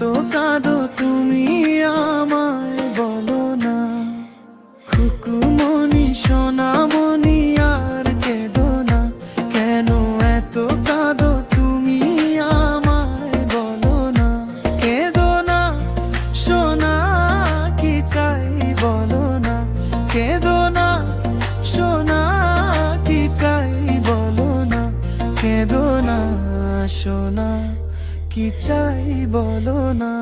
তো কাঁদো তুমি আমায় বলো না। খুকুমনি সোনামনি আর কেঁদো না। কেন এত কাঁদো তুমি আমায় বলো না। কেঁদো না, সোনা, কি চাই বলো না। কেঁদো না, সোনা, কি চাই বলো না। কেঁদো না, সোনা। চাই বলো না?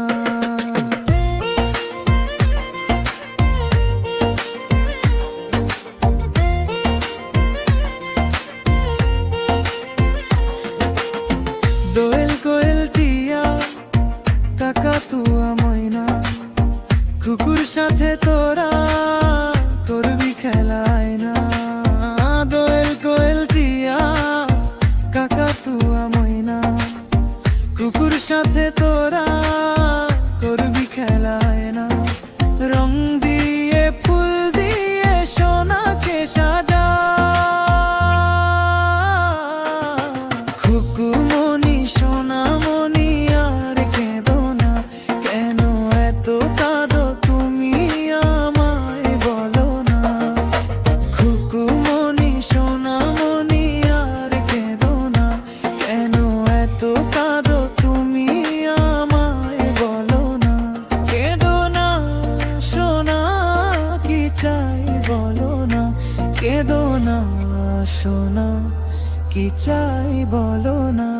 দোয়েল কোয়েল টিয়া ময়না কুকুর সাথে তোরা করবি খেলায় না। সাথে তোরা না সোনা কি চাই বলো না?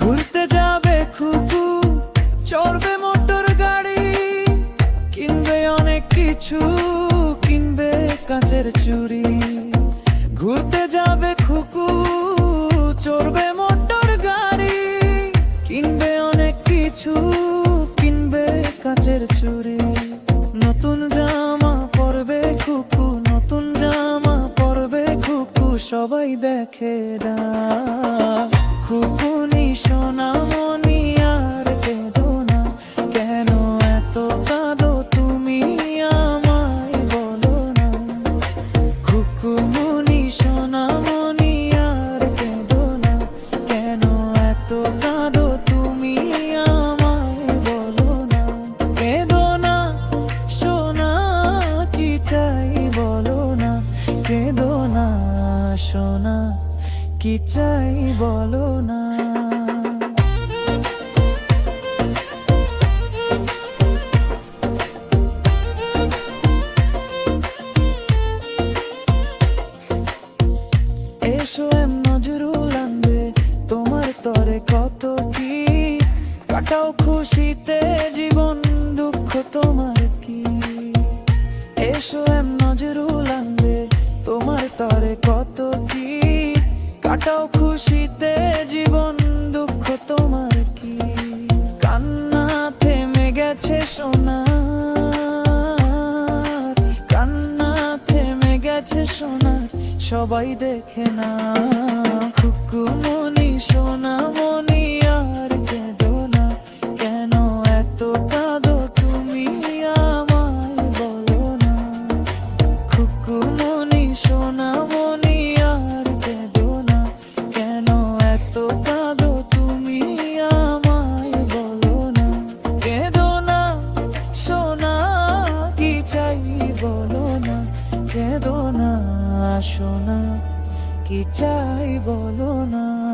ঘুরতে যাবে চড়বে মোটর গাড়ি, কিনবে অনেক কিছু, কিনবে কাঁচের চুড়ি। ঘুরতে যাবে কাঁচের চুড়ি। নতুন জামা পরবে খুকু নতুন জামা পরবে খুকু সবাই দেখে না। কি চাই বলো না? এসো এম নজরুল আনবে তোমার কত কাটাও খুশিতে জীবন, দুঃখ তোমার কি? এসো এম নজরুল আনবে কাটাও খুশিতে জীবন, দুঃখ তোমার কি? কান্না থেমে গেছে সোনা কান্না থেমে গেছে সোনার, সবাই দেখে না কেঁদো না আসো না কি চাই বলো না?